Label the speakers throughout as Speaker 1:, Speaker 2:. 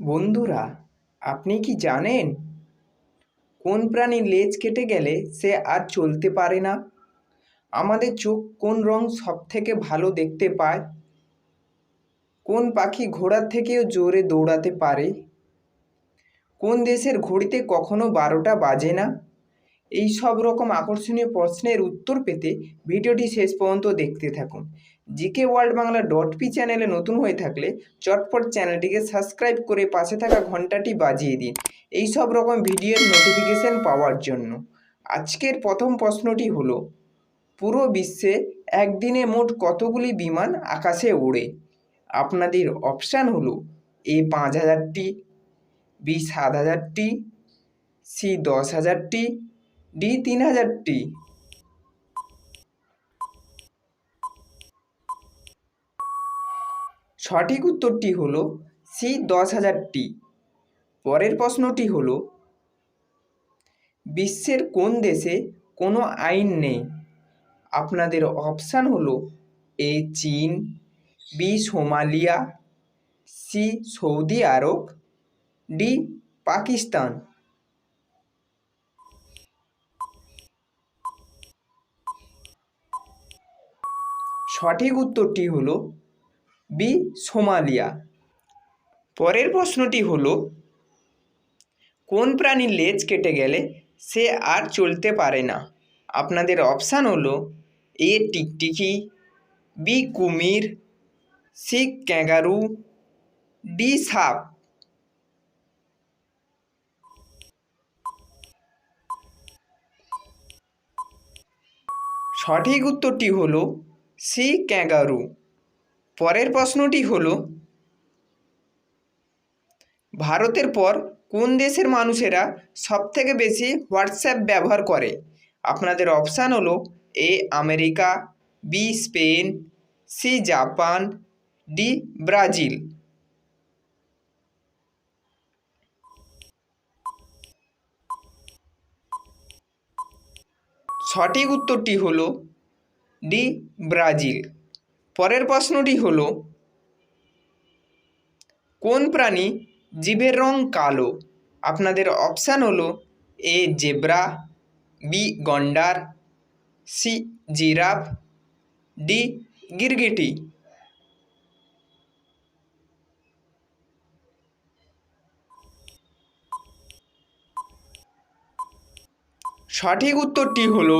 Speaker 1: বন্ধুরা, আপনি কি জানেন কোন প্রাণীর লেজ কেটে গেলে সে আর চলতে পারে না? আমাদের চোখ কোন রং সবথেকে ভালো দেখতে পায়? কোন পাখি ঘোড়ার থেকেও জোরে দৌড়াতে পারে? কোন দেশের ঘড়িতে কখনো বারোটা বাজে না? এই সব রকম আকর্ষণীয় প্রশ্নের উত্তর পেতে ভিডিওটি শেষ পর্যন্ত দেখতে থাকুন। G K world Bangla dot P চ্যানেলে নতুন হয়ে থাকলে চটপট চ্যানেলটিকে সাবস্ক্রাইব করে পাশে থাকা ঘন্টাটি বাজিয়ে দিন। এই সব রকম ভিডিওর নোটিফিকেশন পাওয়ার জন্য। আজকের প্রথম প্রশ্নটি হলো, পুরো বিশ্বে একদিনে মোট কতগুলি বিমান আকাশে ওড়ে? আপনাদের অপশান হলো, এ পাঁচ হাজারটি, বি সাত হাজারটি, সি দশ হাজারটি, ডি তিন হাজারটি। সঠিক উত্তরটি হলো সি দশ হাজারটি পরের প্রশ্নটি হলো, বিশ্বের কোন দেশে কোনো আইন নেই? আপনাদের অপশান হল এ চীন, বি সোমালিয়া, সি সৌদি আরব, ডি পাকিস্তান। সঠিক উত্তরটি হলো বি সোমালিয়া। পরের প্রশ্নটি হলো, কোন প্রাণীর লেজ কেটে গেলে সে আর চলতে পারে না? আপনাদের অপশান হলো, এ টিকটিকি, বি কুমির, সি ক্যাঙ্গারু, ডি সাপ। সঠিক উত্তরটি হলো, সি ক্যাঙ্গারু। পরের প্রশ্নটি হলো, ভারতের পর কোন দেশের মানুষেরা সবথেকে বেশি হোয়াটসঅ্যাপ ব্যবহার করে? আপনাদের অপশান হলো A, America, B, Spain, C, Japan, D, Brazil. সঠিক উত্তরটি হলো ডি, ব্রাজিল। পরের প্রশ্নটি হল, কোন প্রাণী জীবের রং কালো? আপনাদের অপশান হলো এ জেব্রা বি গন্ডার সি জিরাফ ডি গিরগিটি। সঠিক উত্তরটি হলো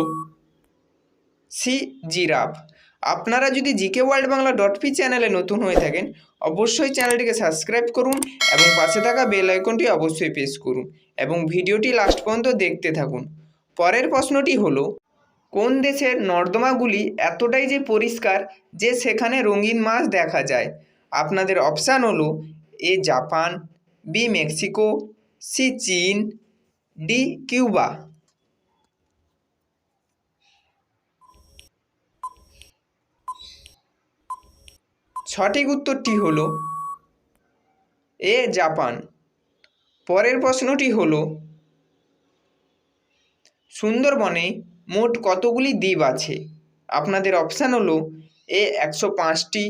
Speaker 1: সি জিরাফ। আপনারা যদি G K world Bangla dot P চ্যানেলে নতুন হয়ে থাকেন, অবশ্যই চ্যানেলটিকে সাবস্ক্রাইব করুন এবং পাশে থাকা বেল আইকনটি অবশ্যই প্রেস করুন এবং ভিডিওটি লাস্ট পর্যন্ত দেখতে থাকুন। পরের প্রশ্নটি হলো, কোন দেশের নর্দমাগুলি এতটাই যে পরিষ্কার যে সেখানে রঙিন মাছ দেখা যায়? আপনাদের অপশান হলো A Japan B Mexico C চীন ডি কিউবা সঠিক উত্তরটি হলো এ, জাপান। পরের প্রশ্নটি হলো, সুন্দরবনে মোট কতগুলি দ্বীপ আছে? আপনাদের অপশান হলো এ, একশো পাঁচটি,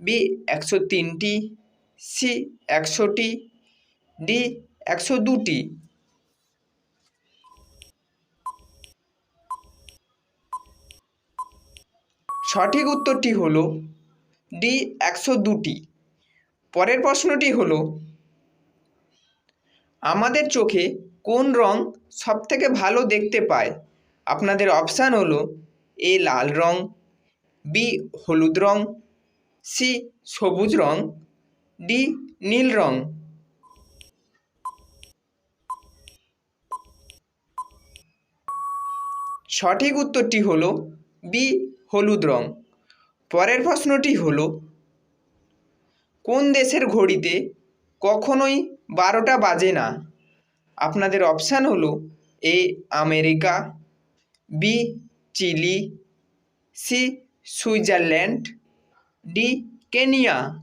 Speaker 1: বি, একশো তিনটি, সি, একশোটি ডি একশো দুটি। সঠিক উত্তরটি হলো ডি একশো দুটি। পরের প্রশ্নটি হলো, আমাদের চোখে কোন রং সবথেকে ভালো দেখতে পায়? আপনাদের অপশান হলো, এ লাল রং, বি হলুদ রং, সি সবুজ রং, ডি নীল রং। সঠিক উত্তরটি হলো, বি হলুদ রং। পরের প্রশ্নটি হলো, কোন দেশের ঘড়িতে কখনোই বারোটা বাজে না? আপনাদের অপশান হলো, A, America, B, Chile, C, Switzerland, D, Kenya.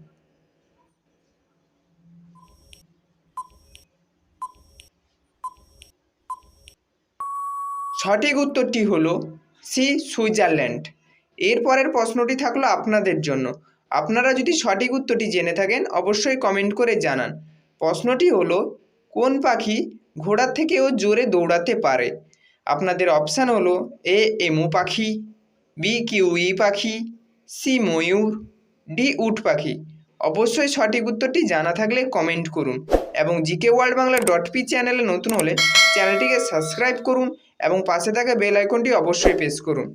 Speaker 1: সঠিক উত্তরটি হলো, সি, সুইজারল্যান্ড। এরপরের প্রশ্নটি থাকল আপনাদের জন্য। আপনারা যদি সঠিক উত্তরটি জেনে থাকেন, অবশ্যই কমেন্ট করে জানান। প্রশ্নটি হলো, কোন পাখি ঘোড়ার থেকেও জোরে দৌড়াতে পারে? আপনাদের অপশান হলো, এ এমু পাখি, বি কিউই পাখি, সি ময়ূর, ডি উট পাখি। অবশ্যই সঠিক উত্তরটি জানা থাকলে কমেন্ট করুন এবং G K world Bangla dot P চ্যানেলে নতুন হলে চ্যানেলটিকে সাবস্ক্রাইব করুন এবং পাশে থাকা বেল আইকনটি অবশ্যই প্রেস করুন।